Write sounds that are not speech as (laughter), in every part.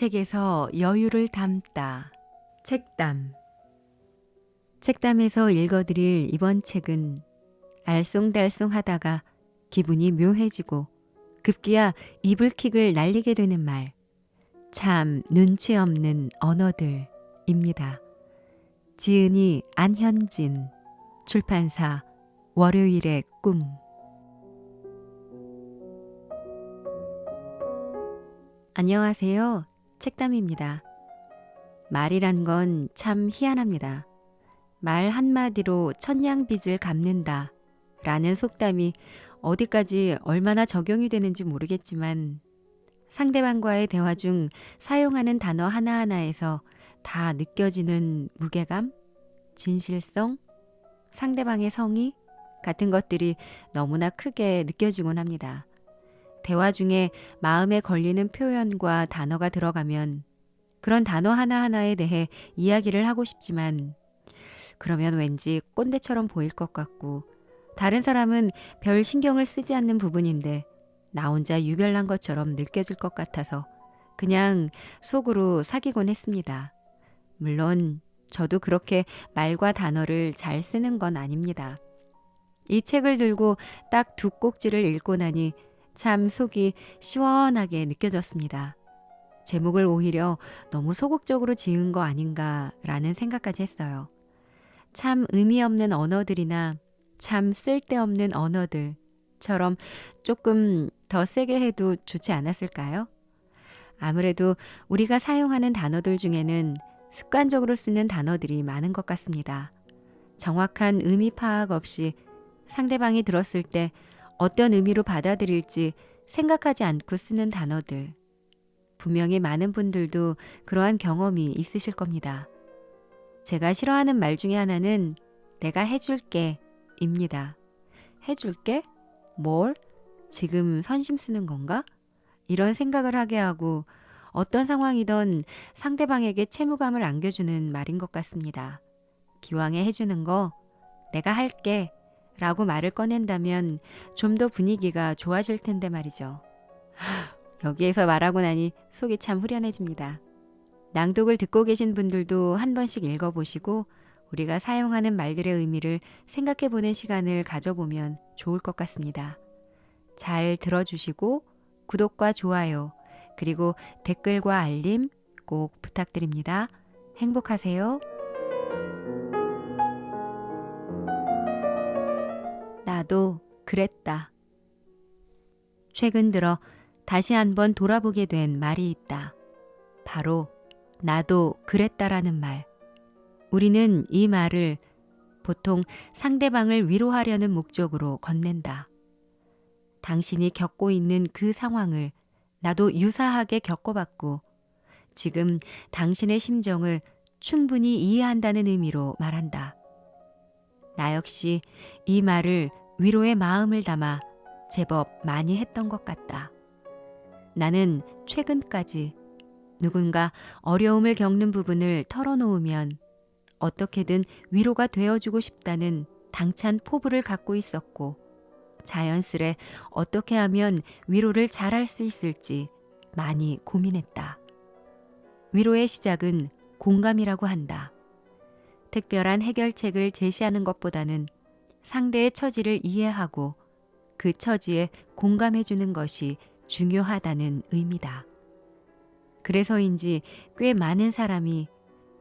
책에서 여유를 담다. 책담. 책담에서 읽어드릴 이번 책은 알쏭달쏭 하다가 기분이 묘해지고 급기야 이불킥을 날리게 되는 말. 참 눈치 없는 언어들입니다. 지은이 안현진. 출판사 월요일의 꿈. 안녕하세요. 책담입니다. 말이란 건 참 희한합니다. 말 한마디로 천냥빚을 갚는다. 라는 속담이 어디까지 얼마나 적용이 되는지 모르겠지만 상대방과의 대화 중 사용하는 단어 하나하나에서 다 느껴지는 무게감, 진실성, 상대방의 성의 같은 것들이 너무나 크게 느껴지곤 합니다. 대화 중에 마음에 걸리는 표현과 단어가 들어가면 그런 단어 하나하나에 대해 이야기를 하고 싶지만 그러면 왠지 꼰대처럼 보일 것 같고 다른 사람은 별 신경을 쓰지 않는 부분인데 나 혼자 유별난 것처럼 느껴질 것 같아서 그냥 속으로 사귀곤 했습니다. 물론 저도 그렇게 말과 단어를 잘 쓰는 건 아닙니다. 이 책을 들고 딱 두 꼭지를 읽고 나니 참 속이 시원하게 느껴졌습니다. 제목을 오히려 너무 소극적으로 지은 거 아닌가라는 생각까지 했어요. 참 의미 없는 언어들이나 참 쓸데없는 언어들처럼 조금 더 세게 해도 좋지 않았을까요? 아무래도 우리가 사용하는 단어들 중에는 습관적으로 쓰는 단어들이 많은 것 같습니다. 정확한 의미 파악 없이 상대방이 들었을 때 어떤 의미로 받아들일지 생각하지 않고 쓰는 단어들. 분명히 많은 분들도 그러한 경험이 있으실 겁니다. 제가 싫어하는 말 중에 하나는 내가 해줄게 입니다. 해줄게? 뭘? 지금 선심 쓰는 건가? 이런 생각을 하게 하고 어떤 상황이든 상대방에게 채무감을 안겨주는 말인 것 같습니다. 기왕에 해주는 거 내가 할게 라고 말을 꺼낸다면 좀 더 분위기가 좋아질 텐데 말이죠. 하, (laughs) 여기에서 말하고 나니 속이 참 후련해집니다. 낭독을 듣고 계신 분들도 한 번씩 읽어보시고 우리가 사용하는 말들의 의미를 생각해 보는 시간을 가져보면 좋을 것 같습니다. 잘 들어주시고 구독과 좋아요, 그리고 댓글과 알림 꼭 부탁드립니다. 행복하세요. 나도 그랬다. 최근 들어 다시 한번 돌아보게 된 말이 있다. 바로 나도 그랬다라는 말. 우리는 이 말을 보통 상대방을 위로하려는 목적으로 건넨다. 당신이 겪고 있는 그 상황을 나도 유사하게 겪어봤고 지금 당신의 심정을 충분히 이해한다는 의미로 말한다. 나 역시 이 말을 위로의 마음을 담아 제법 많이 했던 것 같다. 나는 최근까지 누군가 어려움을 겪는 부분을 털어놓으면 어떻게든 위로가 되어주고 싶다는 당찬 포부를 갖고 있었고 자연스레 어떻게 하면 위로를 잘할 수 있을지 많이 고민했다. 위로의 시작은 공감이라고 한다. 특별한 해결책을 제시하는 것보다는 상대의 처지를 이해하고 그 처지에 공감해 주는 것이 중요하다는 의미다. 그래서인지 꽤 많은 사람이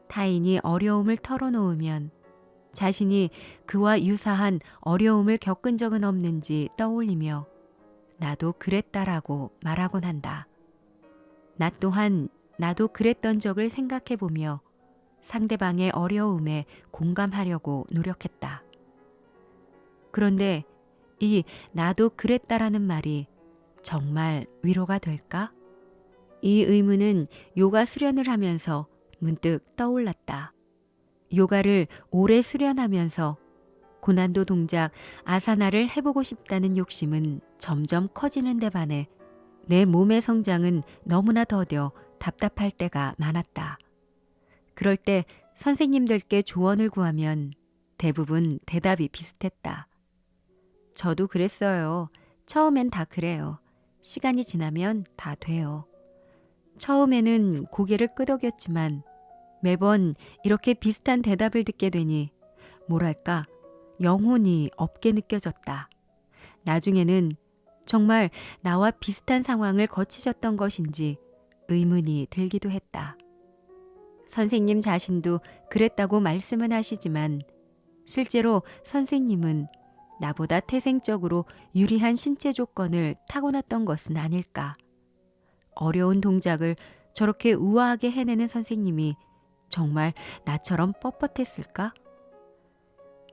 타인이 어려움을 털어놓으면 자신이 그와 유사한 어려움을 겪은 적은 없는지 떠올리며 나도 그랬다라고 말하곤 한다. 나 또한 나도 그랬던 적을 생각해 보며 상대방의 어려움에 공감하려고 노력했다. 그런데 이 나도 그랬다라는 말이 정말 위로가 될까? 이 의문은 요가 수련을 하면서 문득 떠올랐다. 요가를 오래 수련하면서 고난도 동작 아사나를 해보고 싶다는 욕심은 점점 커지는 데 반해 내 몸의 성장은 너무나 더뎌 답답할 때가 많았다. 그럴 때 선생님들께 조언을 구하면 대부분 대답이 비슷했다. 저도 그랬어요. 처음엔 다 그래요. 시간이 지나면 다 돼요. 처음에는 고개를 끄덕였지만 매번 이렇게 비슷한 대답을 듣게 되니 뭐랄까 영혼이 없게 느껴졌다. 나중에는 정말 나와 비슷한 상황을 거치셨던 것인지 의문이 들기도 했다. 선생님 자신도 그랬다고 말씀은 하시지만 실제로 선생님은 나보다 태생적으로 유리한 신체 조건을 타고났던 것은 아닐까. 어려운 동작을 저렇게 우아하게 해내는 선생님이 정말 나처럼 뻣뻣했을까?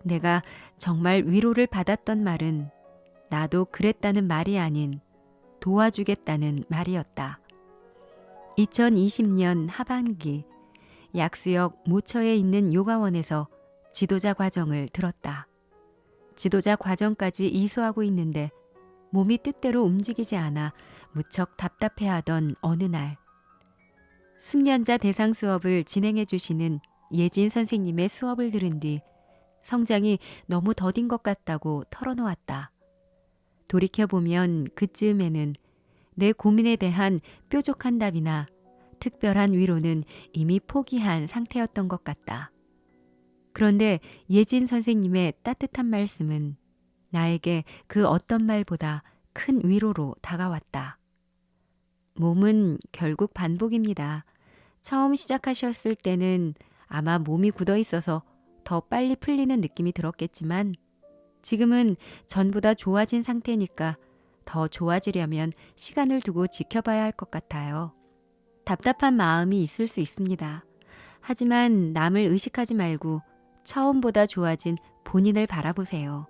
내가 정말 위로를 받았던 말은 나도 그랬다는 말이 아닌 도와주겠다는 말이었다. 2020년 하반기 약수역 모처에 있는 요가원에서 지도자 과정을 들었다. 지도자 과정까지 이수하고 있는데 몸이 뜻대로 움직이지 않아 무척 답답해하던 어느 날 숙련자 대상 수업을 진행해 주시는 예진 선생님의 수업을 들은 뒤 성장이 너무 더딘 것 같다고 털어놓았다. 돌이켜보면 그쯤에는 내 고민에 대한 뾰족한 답이나 특별한 위로는 이미 포기한 상태였던 것 같다. 그런데 예진 선생님의 따뜻한 말씀은 나에게 그 어떤 말보다 큰 위로로 다가왔다. 몸은 결국 반복입니다. 처음 시작하셨을 때는 아마 몸이 굳어 있어서 더 빨리 풀리는 느낌이 들었겠지만 지금은 전보다 좋아진 상태니까 더 좋아지려면 시간을 두고 지켜봐야 할 것 같아요. 답답한 마음이 있을 수 있습니다. 하지만 남을 의식하지 말고 처음보다 좋아진 본인을 바라보세요.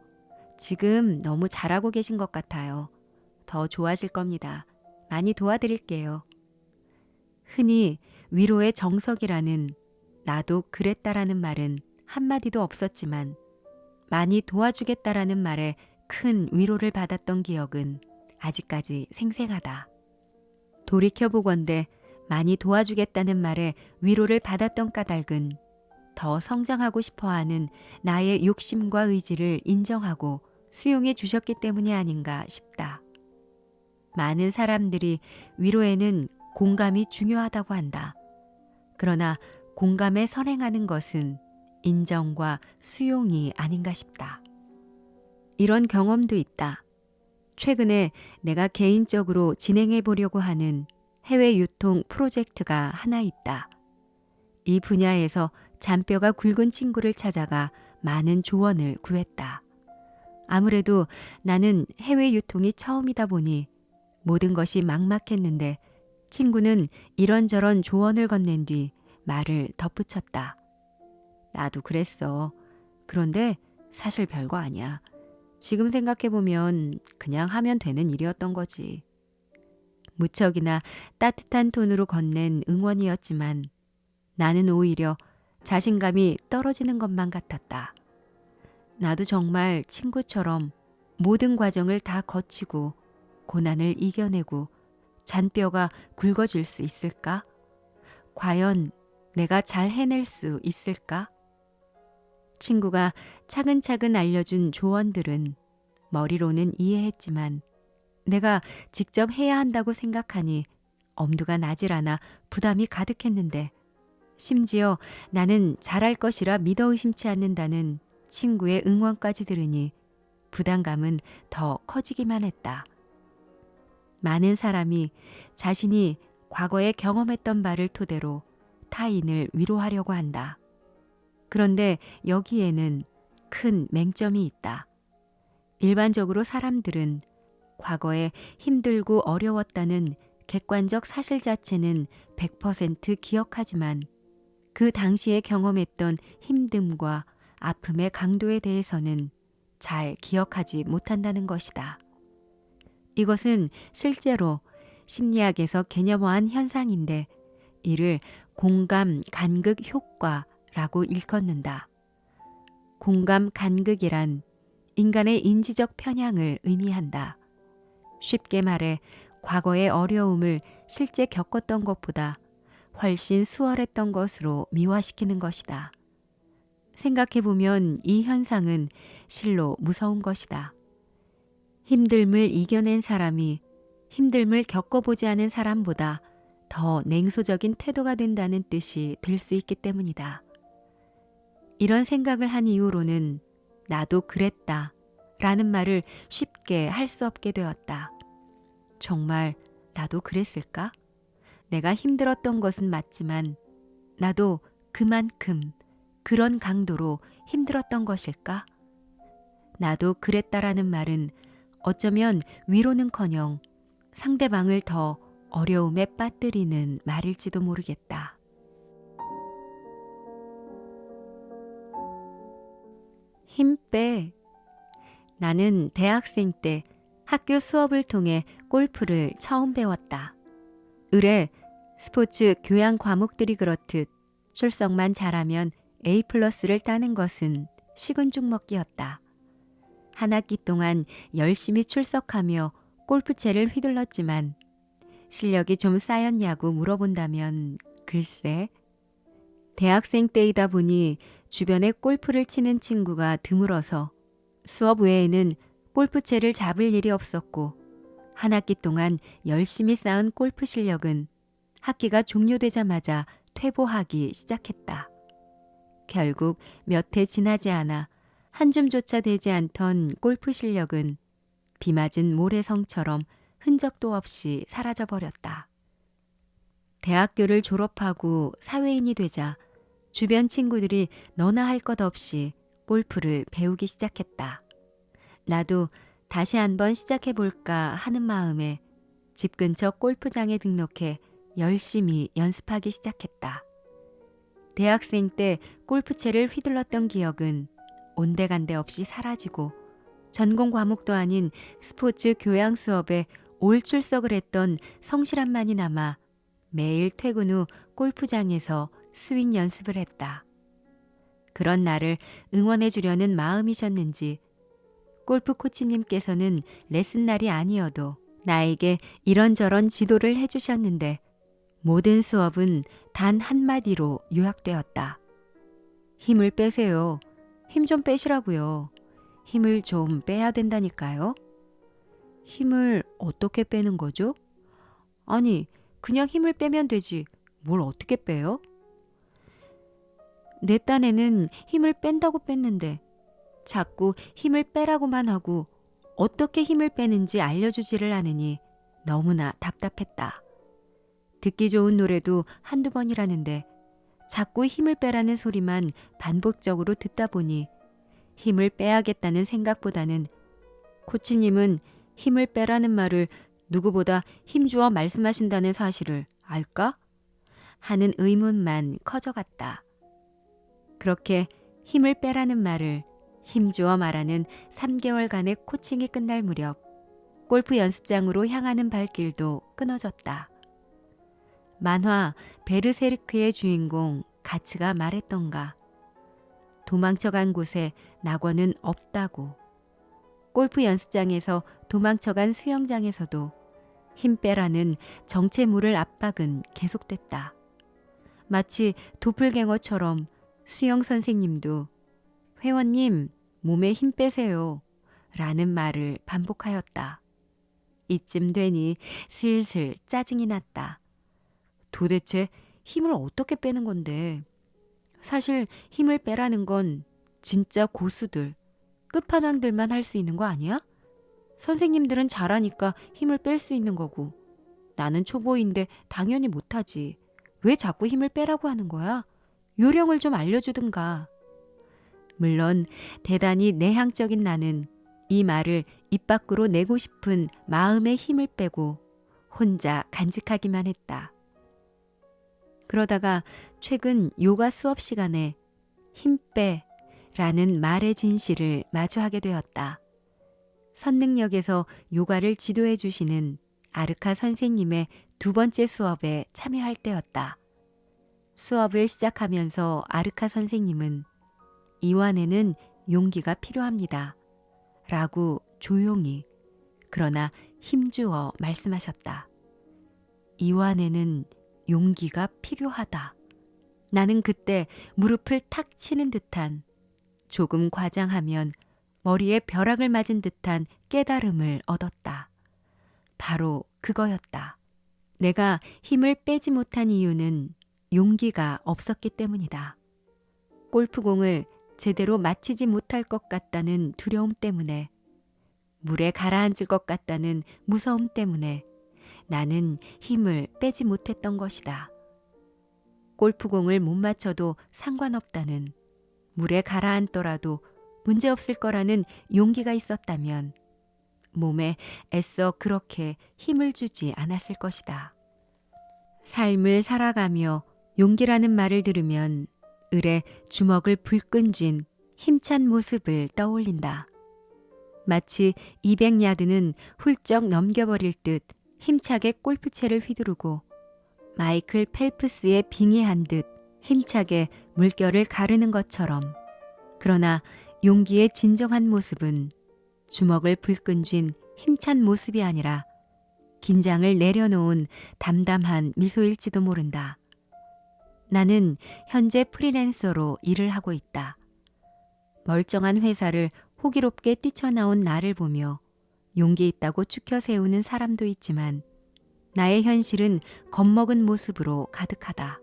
지금 너무 잘하고 계신 것 같아요. 더 좋아질 겁니다. 많이 도와드릴게요. 흔히 위로의 정석이라는 나도 그랬다라는 말은 한마디도 없었지만 많이 도와주겠다라는 말에 큰 위로를 받았던 기억은 아직까지 생생하다. 돌이켜보건대 많이 도와주겠다는 말에 위로를 받았던 까닭은 더 성장하고 싶어 하는 나의 욕심과 의지를 인정하고 수용해 주셨기 때문이 아닌가 싶다. 많은 사람들이 위로에는 공감이 중요하다고 한다. 그러나 공감에 선행하는 것은 인정과 수용이 아닌가 싶다. 이런 경험도 있다. 최근에 내가 개인적으로 진행해 보려고 하는 해외 유통 프로젝트가 하나 있다. 이 분야에서 잔뼈가 굵은 친구를 찾아가 많은 조언을 구했다. 아무래도 나는 해외 유통이 처음이다 보니 모든 것이 막막했는데 친구는 이런저런 조언을 건넨 뒤 말을 덧붙였다. 나도 그랬어. 그런데 사실 별거 아니야. 지금 생각해보면 그냥 하면 되는 일이었던 거지. 무척이나 따뜻한 톤으로 건넨 응원이었지만 나는 오히려 자신감이 떨어지는 것만 같았다. 나도 정말 친구처럼 모든 과정을 다 거치고 고난을 이겨내고 잔뼈가 굵어질 수 있을까? 과연 내가 잘 해낼 수 있을까? 친구가 차근차근 알려준 조언들은 머리로는 이해했지만 내가 직접 해야 한다고 생각하니 엄두가 나질 않아 부담이 가득했는데 심지어 나는 잘할 것이라 믿어 의심치 않는다는 친구의 응원까지 들으니 부담감은 더 커지기만 했다. 많은 사람이 자신이 과거에 경험했던 바를 토대로 타인을 위로하려고 한다. 그런데 여기에는 큰 맹점이 있다. 일반적으로 사람들은 과거에 힘들고 어려웠다는 객관적 사실 자체는 100% 기억하지만 그 당시에 경험했던 힘듦과 아픔의 강도에 대해서는 잘 기억하지 못한다는 것이다. 이것은 실제로 심리학에서 개념화한 현상인데 이를 공감 간극 효과라고 일컫는다. 공감 간극이란 인간의 인지적 편향을 의미한다. 쉽게 말해 과거의 어려움을 실제 겪었던 것보다 훨씬 수월했던 것으로 미화시키는 것이다. 생각해보면 이 현상은 실로 무서운 것이다. 힘듦을 이겨낸 사람이 힘듦을 겪어보지 않은 사람보다 더더 냉소적인 태도가 된다는 뜻이 될 수 있기 때문이다. 이런 생각을 한 이후로는 나도 그랬다 라는 말을 쉽게 할 수 없게 되었다. 정말 나도 그랬을까? 내가 힘들었던 것은 맞지만 나도 그만큼 그런 강도로 힘들었던 것일까? 나도 그랬다라는 말은 어쩌면 위로는 커녕 상대방을 더 어려움에 빠뜨리는 말일지도 모르겠다. 힘 빼. 나는 대학생 때 학교 수업을 통해 골프를 처음 배웠다. 의뢰 스포츠 교양 과목들이 그렇듯 출석만 잘하면 A 플러스를 따는 것은 식은 죽 먹기였다. 한 학기 동안 열심히 출석하며 골프채를 휘둘렀지만 실력이 좀 쌓였냐고 물어본다면 글쎄 대학생 때이다 보니 주변에 골프를 치는 친구가 드물어서 수업 외에는 골프채를 잡을 일이 없었고 한 학기 동안 열심히 쌓은 골프 실력은 학기가 종료되자마자 퇴보하기 시작했다. 결국 몇 해 지나지 않아 한 줌조차 되지 않던 골프 실력은 비 맞은 모래성처럼 흔적도 없이 사라져 버렸다. 대학교를 졸업하고 사회인이 되자 주변 친구들이 너나 할 것 없이 골프를 배우기 시작했다. 나도 다시 한번 시작해 볼까 하는 마음에 집 근처 골프장에 등록해 열심히 연습하기 시작했다. 대학생 때 골프채를 휘둘렀던 기억은 온데간데 없이 사라지고 전공 과목도 아닌 스포츠 교양 수업에 올 출석을 했던 성실함만이 남아 매일 퇴근 후 골프장에서 스윙 연습을 했다. 그런 나를 응원해 주려는 마음이셨는지 골프 코치님께서는 레슨 날이 아니어도 나에게 이런저런 지도를 해주셨는데 모든 수업은 단 한마디로 요약되었다. 힘을 빼세요. 힘 좀 빼시라고요. 힘을 좀 빼야 된다니까요. 힘을 어떻게 빼는 거죠? 아니, 그냥 힘을 빼면 되지. 뭘 어떻게 빼요? 내 딴에는 힘을 뺀다고 뺐는데 자꾸 힘을 빼라고만 하고 어떻게 힘을 빼는지 알려주지를 않으니 너무나 답답했다. 듣기 좋은 노래도 한두 번이라는데 자꾸 힘을 빼라는 소리만 반복적으로 듣다 보니 힘을 빼야겠다는 생각보다는 코치님은 힘을 빼라는 말을 누구보다 힘주어 말씀하신다는 사실을 알까? 하는 의문만 커져갔다. 그렇게 힘을 빼라는 말을 힘주어 말하는 3개월간의 코칭이 끝날 무렵 골프 연습장으로 향하는 발길도 끊어졌다. 만화 베르세르크의 주인공 가츠가 말했던가. 도망쳐간 곳에 낙원은 없다고. 골프 연습장에서 도망쳐간 수영장에서도 힘 빼라는 정체물을 압박은 계속됐다. 마치 도플갱어처럼 수영 선생님도 회원님 몸에 힘 빼세요 라는 말을 반복하였다. 이쯤 되니 슬슬 짜증이 났다. 도대체 힘을 어떻게 빼는 건데? 사실 힘을 빼라는 건 진짜 고수들, 끝판왕들만 할 수 있는 거 아니야? 선생님들은 잘하니까 힘을 뺄 수 있는 거고, 나는 초보인데 당연히 못하지. 왜 자꾸 힘을 빼라고 하는 거야? 요령을 좀 알려주든가. 물론 대단히 내향적인 나는 이 말을 입 밖으로 내고 싶은 마음의 힘을 빼고 혼자 간직하기만 했다. 그러다가 최근 요가 수업 시간에 힘 빼 라는 말의 진실을 마주하게 되었다. 선능력에서 요가를 지도해 주시는 아르카 선생님의 두 번째 수업에 참여할 때였다. 수업을 시작하면서 아르카 선생님은 이완에는 용기가 필요합니다. 라고 조용히 그러나 힘주어 말씀하셨다. 이완에는 용기가 필요하다. 나는 그때 무릎을 탁 치는 듯한 조금 과장하면 머리에 벼락을 맞은 듯한 깨달음을 얻었다. 바로 그거였다. 내가 힘을 빼지 못한 이유는 용기가 없었기 때문이다. 골프공을 제대로 맞히지 못할 것 같다는 두려움 때문에, 물에 가라앉을 것 같다는 무서움 때문에 나는 힘을 빼지 못했던 것이다. 골프공을 못 맞춰도 상관없다는, 물에 가라앉더라도 문제없을 거라는 용기가 있었다면, 몸에 애써 그렇게 힘을 주지 않았을 것이다. 삶을 살아가며 용기라는 말을 들으면 을에 주먹을 불끈 쥔 힘찬 모습을 떠올린다. 마치 200야드는 훌쩍 넘겨버릴 듯 힘차게 골프채를 휘두르고 마이클 펠프스의 빙의한 듯 힘차게 물결을 가르는 것처럼 그러나 용기의 진정한 모습은 주먹을 불끈 쥔 힘찬 모습이 아니라 긴장을 내려놓은 담담한 미소일지도 모른다. 나는 현재 프리랜서로 일을 하고 있다. 멀쩡한 회사를 호기롭게 뛰쳐나온 나를 보며 용기 있다고 추켜 세우는 사람도 있지만 나의 현실은 겁먹은 모습으로 가득하다.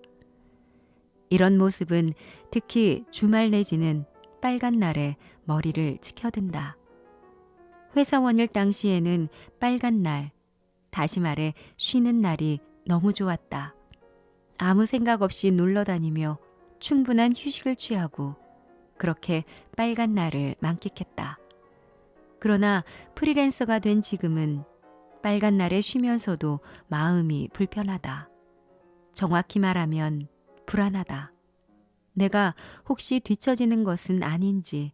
이런 모습은 특히 주말 내지는 빨간 날에 머리를 치켜든다. 회사원일 당시에는 빨간 날, 다시 말해 쉬는 날이 너무 좋았다. 아무 생각 없이 놀러 다니며 충분한 휴식을 취하고 그렇게 빨간 날을 만끽했다. 그러나 프리랜서가 된 지금은 빨간 날에 쉬면서도 마음이 불편하다. 정확히 말하면 불안하다. 내가 혹시 뒤처지는 것은 아닌지,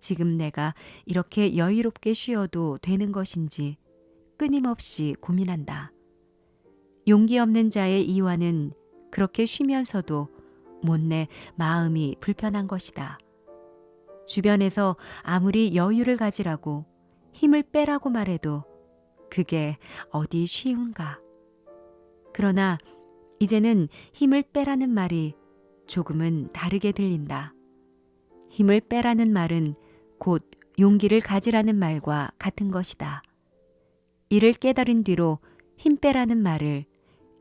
지금 내가 이렇게 여유롭게 쉬어도 되는 것인지 끊임없이 고민한다. 용기 없는 자의 이완은 그렇게 쉬면서도 못내 마음이 불편한 것이다. 주변에서 아무리 여유를 가지라고 힘을 빼라고 말해도 그게 어디 쉬운가. 그러나 이제는 힘을 빼라는 말이 조금은 다르게 들린다. 힘을 빼라는 말은 곧 용기를 가지라는 말과 같은 것이다. 이를 깨달은 뒤로 힘 빼라는 말을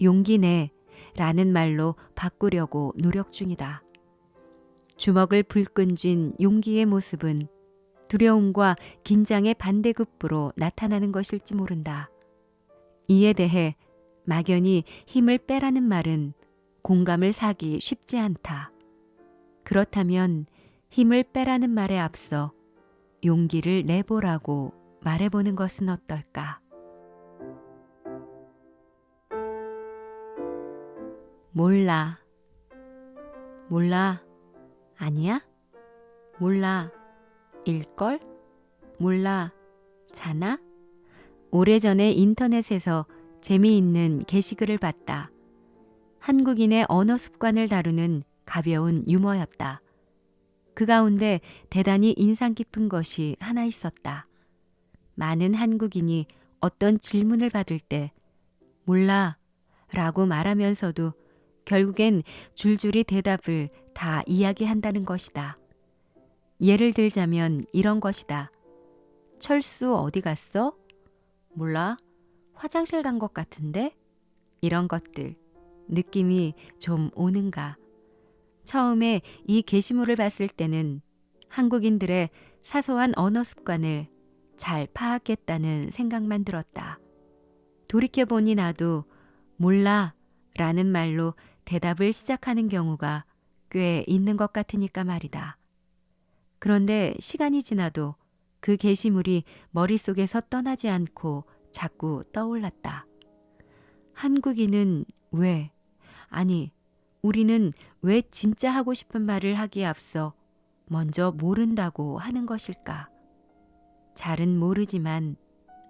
용기 내 라는 말로 바꾸려고 노력 중이다. 주먹을 불끈 쥔 용기의 모습은 두려움과 긴장의 반대급부로 나타나는 것일지 모른다. 이에 대해 막연히 힘을 빼라는 말은 공감을 사기 쉽지 않다. 그렇다면 힘을 빼라는 말에 앞서 용기를 내보라고 말해보는 것은 어떨까? 몰라. 몰라. 아니야? 몰라. 일걸? 몰라. 자나? 오래전에 인터넷에서 재미있는 게시글을 봤다. 한국인의 언어 습관을 다루는 가벼운 유머였다. 그 가운데 대단히 인상 깊은 것이 하나 있었다. 많은 한국인이 어떤 질문을 받을 때 몰라 라고 말하면서도 결국엔 줄줄이 대답을 다 이야기한다는 것이다. 예를 들자면 이런 것이다. 철수 어디 갔어? 몰라. 화장실 간 것 같은데? 이런 것들. 느낌이 좀 오는가. 처음에 이 게시물을 봤을 때는 한국인들의 사소한 언어 습관을 잘 파악했다는 생각만 들었다. 돌이켜보니 나도 몰라 라는 말로 대답을 시작하는 경우가 꽤 있는 것 같으니까 말이다. 그런데 시간이 지나도 그 게시물이 머릿속에서 떠나지 않고 자꾸 떠올랐다. 한국인은 왜, 아니, 우리는 왜 진짜 하고 싶은 말을 하기에 앞서 먼저 모른다고 하는 것일까? 잘은 모르지만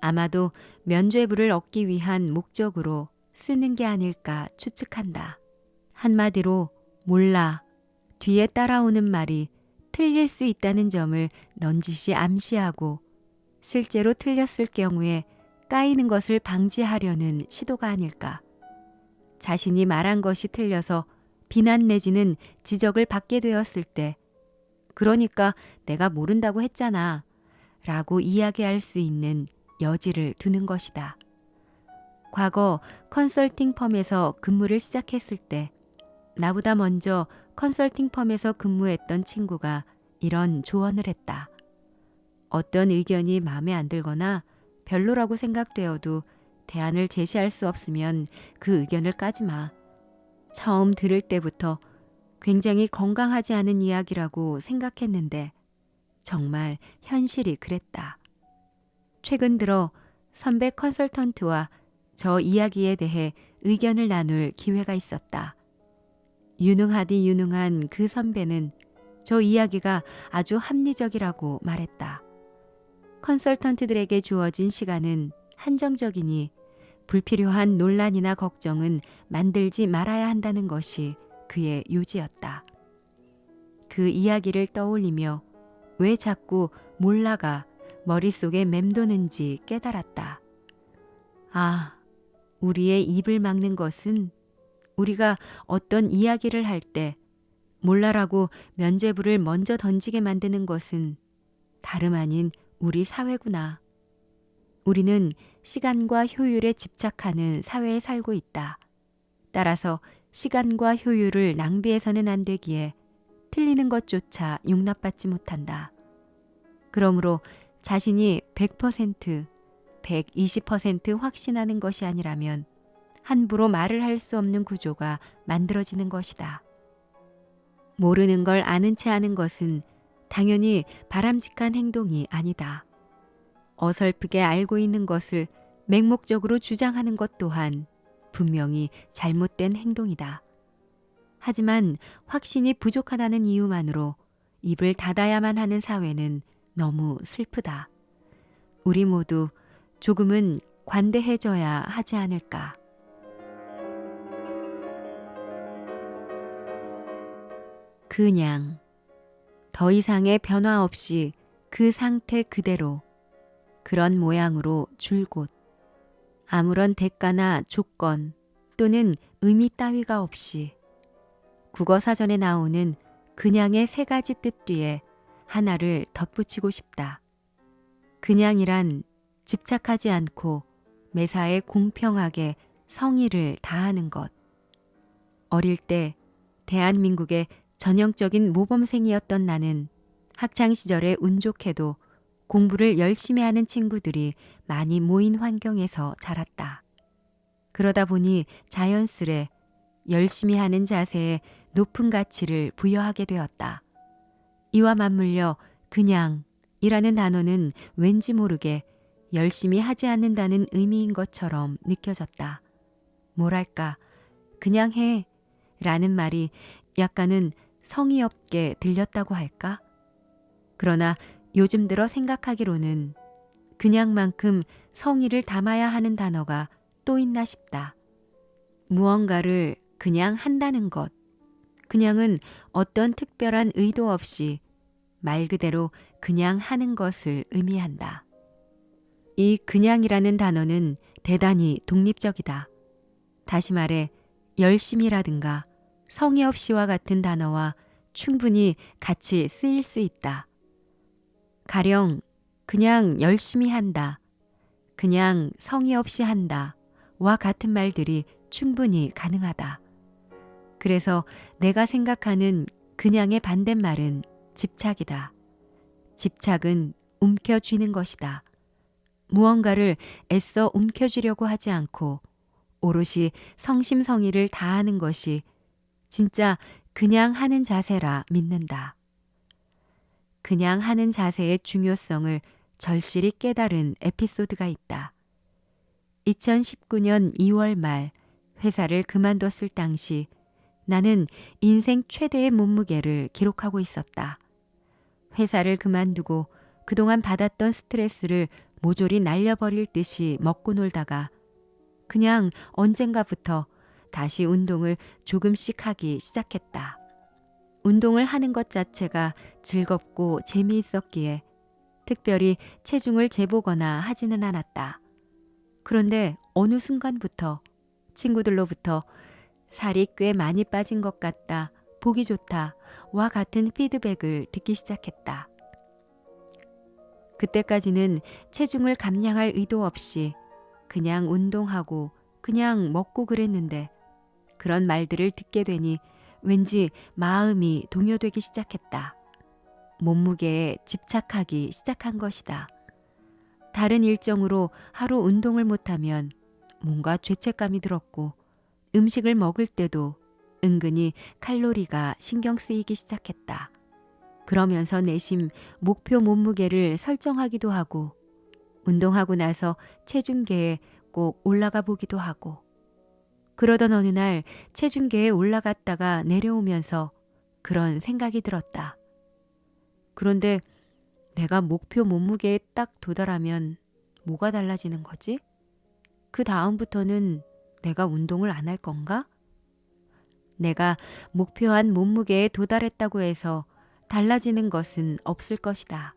아마도 면죄부를 얻기 위한 목적으로 쓰는 게 아닐까 추측한다. 한마디로 몰라 뒤에 따라오는 말이 틀릴 수 있다는 점을 넌지시 암시하고 실제로 틀렸을 경우에 까이는 것을 방지하려는 시도가 아닐까. 자신이 말한 것이 틀려서 비난 내지는 지적을 받게 되었을 때, 그러니까 내가 모른다고 했잖아. 라고 이야기할 수 있는 여지를 두는 것이다. 과거 컨설팅 펌에서 근무를 시작했을 때 나보다 먼저 컨설팅 펌에서 근무했던 친구가 이런 조언을 했다. 어떤 의견이 마음에 안 들거나 별로라고 생각되어도 대안을 제시할 수 없으면 그 의견을 까지 마. 처음 들을 때부터 굉장히 건강하지 않은 이야기라고 생각했는데 정말 현실이 그랬다. 최근 들어 선배 컨설턴트와 저 이야기에 대해 의견을 나눌 기회가 있었다. 유능하디 유능한 그 선배는 저 이야기가 아주 합리적이라고 말했다. 컨설턴트들에게 주어진 시간은 한정적이니 불필요한 논란이나 걱정은 만들지 말아야 한다는 것이 그의 요지였다. 그 이야기를 떠올리며 왜 자꾸 몰라가 머릿속에 맴도는지 깨달았다. 아, 우리의 입을 막는 것은 우리가 어떤 이야기를 할 때 몰라라고 면죄부를 먼저 던지게 만드는 것은 다름 아닌 우리 사회구나. 우리는 시간과 효율에 집착하는 사회에 살고 있다. 따라서 시간과 효율을 낭비해서는 안 되기에 틀리는 것조차 용납받지 못한다. 그러므로 자신이 100%, 120% 확신하는 것이 아니라면 함부로 말을 할 수 없는 구조가 만들어지는 것이다. 모르는 걸 아는 채 하는 것은 당연히 바람직한 행동이 아니다. 어설프게 알고 있는 것을 맹목적으로 주장하는 것 또한 분명히 잘못된 행동이다. 하지만 확신이 부족하다는 이유만으로 입을 닫아야만 하는 사회는 너무 슬프다. 우리 모두 조금은 관대해져야 하지 않을까. 그냥 더 이상의 변화 없이 그 상태 그대로 그런 모양으로 줄곧 아무런 대가나 조건 또는 의미 따위가 없이 국어 사전에 나오는 그냥의 세 가지 뜻 뒤에 하나를 덧붙이고 싶다. 그냥이란 집착하지 않고 매사에 공평하게 성의를 다하는 것. 어릴 때 대한민국의 전형적인 모범생이었던 나는 학창 시절에 운 좋게도 공부를 열심히 하는 친구들이 많이 모인 환경에서 자랐다. 그러다 보니 자연스레 열심히 하는 자세에 높은 가치를 부여하게 되었다. 이와 맞물려 그냥 이라는 단어는 왠지 모르게 열심히 하지 않는다는 의미인 것처럼 느껴졌다. 뭐랄까, 그냥 해 라는 말이 약간은 성의 없게 들렸다고 할까? 그러나 요즘 들어 생각하기로는 그냥만큼 성의를 담아야 하는 단어가 또 있나 싶다. 무언가를 그냥 한다는 것. 그냥은 어떤 특별한 의도 없이 말 그대로 그냥 하는 것을 의미한다. 이 그냥이라는 단어는 대단히 독립적이다. 다시 말해 열심이라든가 성의 없이와 같은 단어와 충분히 같이 쓰일 수 있다. 가령 그냥 열심히 한다. 그냥 성의 없이 한다. 와 같은 말들이 충분히 가능하다. 그래서 내가 생각하는 그냥의 반대말은 집착이다. 집착은 움켜쥐는 것이다. 무언가를 애써 움켜쥐려고 하지 않고 오롯이 성심성의를 다하는 것이 진짜 그냥 하는 자세라 믿는다. 그냥 하는 자세의 중요성을 절실히 깨달은 에피소드가 있다. 2019년 2월 말 회사를 그만뒀을 당시 나는 인생 최대의 몸무게를 기록하고 있었다. 회사를 그만두고 그동안 받았던 스트레스를 모조리 날려버릴 듯이 먹고 놀다가 그냥 언젠가부터 다시 운동을 조금씩 하기 시작했다. 운동을 하는 것 자체가 즐겁고 재미있었기에 특별히 체중을 재보거나 하지는 않았다. 그런데 어느 순간부터 친구들로부터 살이 꽤 많이 빠진 것 같다, 보기 좋다, 와 같은 피드백을 듣기 시작했다. 그때까지는 체중을 감량할 의도 없이 그냥 운동하고 그냥 먹고 그랬는데 그런 말들을 듣게 되니 왠지 마음이 동요되기 시작했다. 몸무게에 집착하기 시작한 것이다. 다른 일정으로 하루 운동을 못하면 뭔가 죄책감이 들었고 음식을 먹을 때도 은근히 칼로리가 신경 쓰이기 시작했다. 그러면서 내심 목표 몸무게를 설정하기도 하고 운동하고 나서 체중계에 꼭 올라가 보기도 하고 그러던 어느 날 체중계에 올라갔다가 내려오면서 그런 생각이 들었다. 그런데 내가 목표 몸무게에 딱 도달하면 뭐가 달라지는 거지? 그 다음부터는 내가 운동을 안 할 건가? 내가 목표한 몸무게에 도달했다고 해서 달라지는 것은 없을 것이다.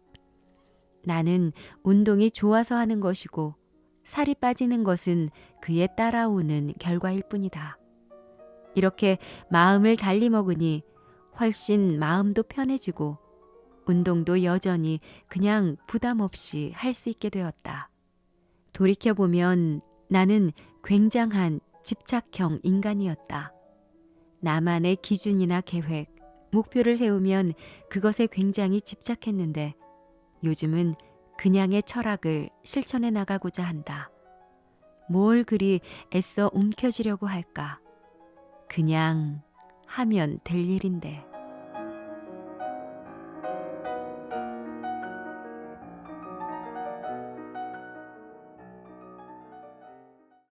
나는 운동이 좋아서 하는 것이고 살이 빠지는 것은 그에 따라오는 결과일 뿐이다. 이렇게 마음을 달리 먹으니 훨씬 마음도 편해지고 운동도 여전히 그냥 부담 없이 할 수 있게 되었다. 돌이켜보면 나는 굉장한 집착형 인간이었다. 나만의 기준이나 계획, 목표를 세우면 그것에 굉장히 집착했는데 요즘은 그냥의 철학을 실천해 나가고자 한다. 뭘 그리 애써 움켜쥐려고 할까? 그냥 하면 될 일인데.